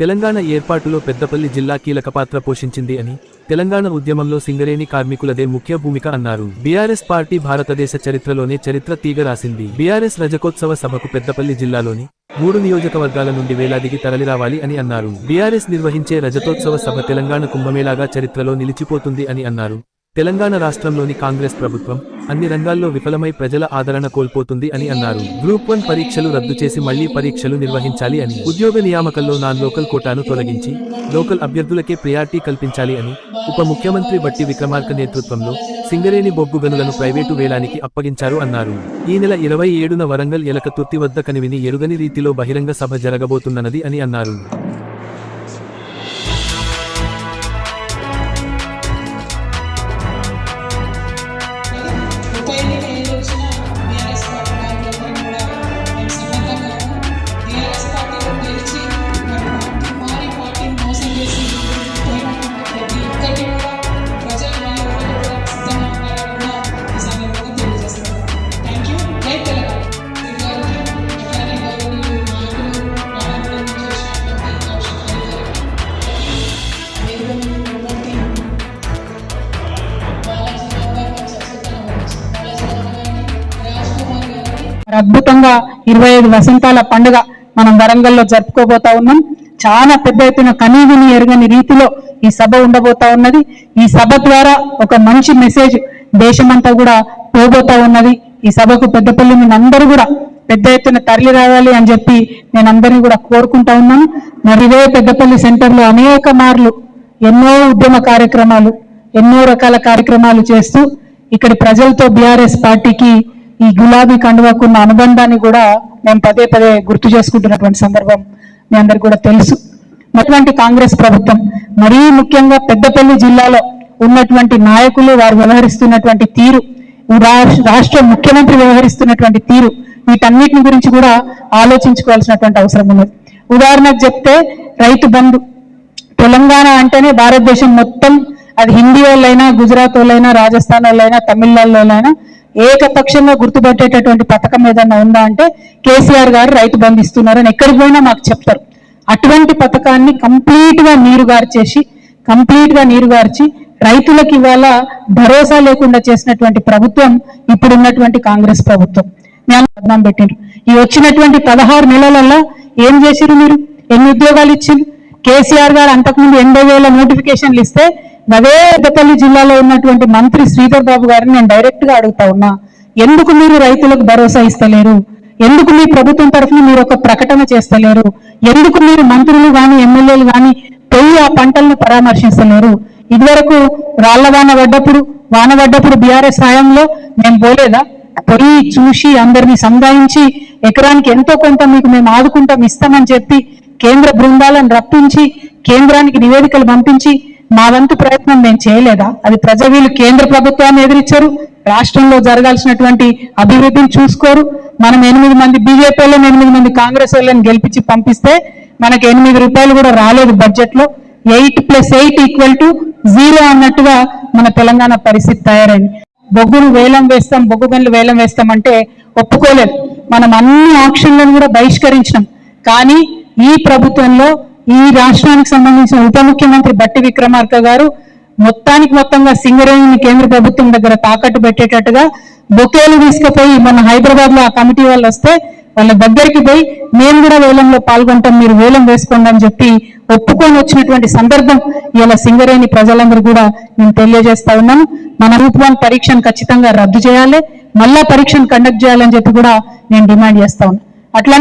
తెలంగాణ ఏర్పాటులో పెద్దపల్లి జిల్లా కీలక పాత్ర పోషించింది అని తెలంగాణ ఉద్యమంలో సింగరేణి కార్మికులదే ముఖ్య భూమిక అన్నారు. బీఆర్ఎస్ పార్టీ భారతదేశ చరిత్రలోనే చరిత్ర తీగ రాసింది. బీఆర్ఎస్ రజకోత్సవ సభకు పెద్దపల్లి జిల్లాలోని మూడు నియోజకవర్గాల నుండి వేలాదికి తరలిరావాలి అని అన్నారు. బీఆర్ఎస్ నిర్వహించే రజతోత్సవ సభ తెలంగాణ కుంభమేళాగా చరిత్రలో నిలిచిపోతుంది అని అన్నారు. తెలంగాణ రాష్ట్రంలోని కాంగ్రెస్ ప్రభుత్వం అన్ని రంగాల్లో విఫలమై ప్రజల ఆదరణ కోల్పోతుంది అని అన్నారు. గ్రూప్ వన్ పరీక్షలు రద్దు చేసి మళ్ళీ పరీక్షలు నిర్వహించాలి అని ఉద్యోగ నియామకంలో నాన్ లోకల్ కోటాను తొలగించి లోకల్ అభ్యర్థులకే ప్రియారిటీ కల్పించాలి అని ఉప ముఖ్యమంత్రి బట్టి విక్రమార్క నేతృత్వంలో సింగరేణి బొగ్గు గనులను ప్రైవేటు వేలానికి అప్పగించారు అన్నారు. ఈ నెల ఇరవై ఏడున వరంగల్ ఎలకతుర్తి వద్ద కనివిని ఎరుగని రీతిలో బహిరంగ సభ జరగబోతున్నది అని అన్నారు. అద్భుతంగా ఇరవై ఐదు వసంతాల పండుగ మనం వరంగల్లో జరుపుకోబోతా ఉన్నాం. చాలా పెద్ద ఎత్తున కనీవిని ఎరగని రీతిలో ఈ సభ ఉండబోతా ఉన్నది. ఈ సభ ద్వారా ఒక మంచి మెసేజ్ దేశమంతా కూడా పోబోతా ఉన్నది. ఈ సభకు పెద్దపల్లి మీ అందరూ కూడా పెద్ద ఎత్తున తరలి రావాలి అని చెప్పి నేను అందరినీ కూడా కోరుకుంటా ఉన్నాను. మరి ఇదే పెద్దపల్లి సెంటర్లో అనేక మార్లు ఎన్నో ఉద్యమ కార్యక్రమాలు ఎన్నో రకాల కార్యక్రమాలు చేస్తూ ఇక్కడి ప్రజలతో బీఆర్ఎస్ పార్టీకి ఈ గులాబీ కండువాకున్న అనుబంధాన్ని కూడా మేము పదే పదే గుర్తు చేసుకుంటున్నటువంటి సందర్భం మీ అందరికి కూడా తెలుసు. అటువంటి కాంగ్రెస్ ప్రభుత్వం మరీ ముఖ్యంగా పెద్దపల్లి జిల్లాలో ఉన్నటువంటి నాయకులు వారు వ్యవహరిస్తున్నటువంటి తీరు రాష్ట్ర ముఖ్యమంత్రి వ్యవహరిస్తున్నటువంటి తీరు వీటన్నిటిని గురించి కూడా ఆలోచించుకోవాల్సినటువంటి అవసరం ఉన్నది. ఉదాహరణకు చెప్తే రైతు బంధు. తెలంగాణ అంటేనే భారతదేశం మొత్తం అది హిందీ వాళ్ళైనా గుజరాత్ వాళ్ళైనా రాజస్థాన్ వాళ్ళైనా తమిళనాడులోనైనా ఏకపక్షంగా గుర్తుపట్టేటటువంటి పథకం ఏదన్నా ఉందా అంటే కేసీఆర్ గారు రైతు బంధు ఇస్తున్నారని ఎక్కడికి పోయినా మాకు చెప్తారు. అటువంటి పథకాన్ని కంప్లీట్గా నీరుగార్చేసి కంప్లీట్గా నీరుగార్చి రైతులకు ఇవాళ భరోసా లేకుండా చేసినటువంటి ప్రభుత్వం ఇప్పుడున్నటువంటి కాంగ్రెస్ ప్రభుత్వం. మేము పెట్టిండ్రు. ఈ వచ్చినటువంటి పదహారు నెలలలో ఏం చేసిరు మీరు? ఎన్ని ఉద్యోగాలు ఇచ్చిండ్రు కేసీఆర్ గారు అంతకుముందు ఎనభై వేల నోటిఫికేషన్లు ఇస్తే అదే పెద్దపల్లి జిల్లాలో ఉన్నటువంటి మంత్రి శ్రీధర్ బాబు గారిని నేను డైరెక్ట్గా అడుగుతా ఉన్నా. ఎందుకు మీరు రైతులకు భరోసా ఇస్తలేరు? ఎందుకు మీ ప్రభుత్వం తరఫున మీరు ఒక ప్రకటన చేస్తలేరు? ఎందుకు మీరు మంత్రులు కానీ ఎమ్మెల్యేలు కానీ పోయి ఆ పంటలను పరామర్శిస్తలేరు? ఇదివరకు రాళ్ళ వాన పడ్డప్పుడు వాన పడ్డప్పుడు బీఆర్ఎస్ హయాంలో మేము పోలేదా? పోయి చూసి అందరినీ సంధాయించి ఎకరానికి ఎంతో కొంత మీకు మేము ఆదుకుంటాం ఇస్తామని చెప్పి కేంద్ర బృందాలను రప్పించి కేంద్రానికి నివేదికలు పంపించి మా వంతు ప్రయత్నం మేము చేయలేదా? అది ప్రజ వీళ్ళు కేంద్ర ప్రభుత్వాన్ని ఎదిరించారు రాష్ట్రంలో జరగాల్సినటువంటి అభివృద్ధిని చూసుకోరు. మనం ఎనిమిది మంది బీజేపీ వాళ్ళని ఎనిమిది మంది కాంగ్రెస్ వాళ్ళని గెలిపించి పంపిస్తే మనకు ఎనిమిది రూపాయలు కూడా రాలేదు బడ్జెట్లో. Eight plus eight equal to zero అన్నట్టుగా మన తెలంగాణ పరిస్థితి తయారైంది. బొగ్గును వేలం వేస్తాం బొగ్గు గనులు వేలం వేస్తామంటే ఒప్పుకోలేదు మనం అన్ని ఆక్షన్లను కూడా బహిష్కరించినాం. కానీ ఈ ప్రభుత్వంలో ఈ రాష్ట్రానికి సంబంధించిన ఉప ముఖ్యమంత్రి బట్టి విక్రమార్క గారు మొత్తానికి మొత్తంగా సింగరేణిని కేంద్ర ప్రభుత్వం దగ్గర తాకట్టు పెట్టేటట్టుగా బొకేలు తీసుకుపోయి మన హైదరాబాద్లో ఆ కమిటీ వాళ్ళు వస్తే వాళ్ళ దగ్గరికి పోయి మేము కూడా వేలంలో పాల్గొంటాం మీరు వేలం వేసుకోండి అని చెప్పి ఒప్పుకొని వచ్చినటువంటి సందర్భం ఇలా సింగరేణి ప్రజలందరూ కూడా నేను తెలియజేస్తా ఉన్నాను. మన గ్రూప్ వన్ పరీక్షను ఖచ్చితంగా రద్దు చేయాలి మళ్ళా పరీక్షను కండక్ట్ చేయాలని చెప్పి కూడా నేను డిమాండ్ చేస్తా ఉన్నాను అట్లా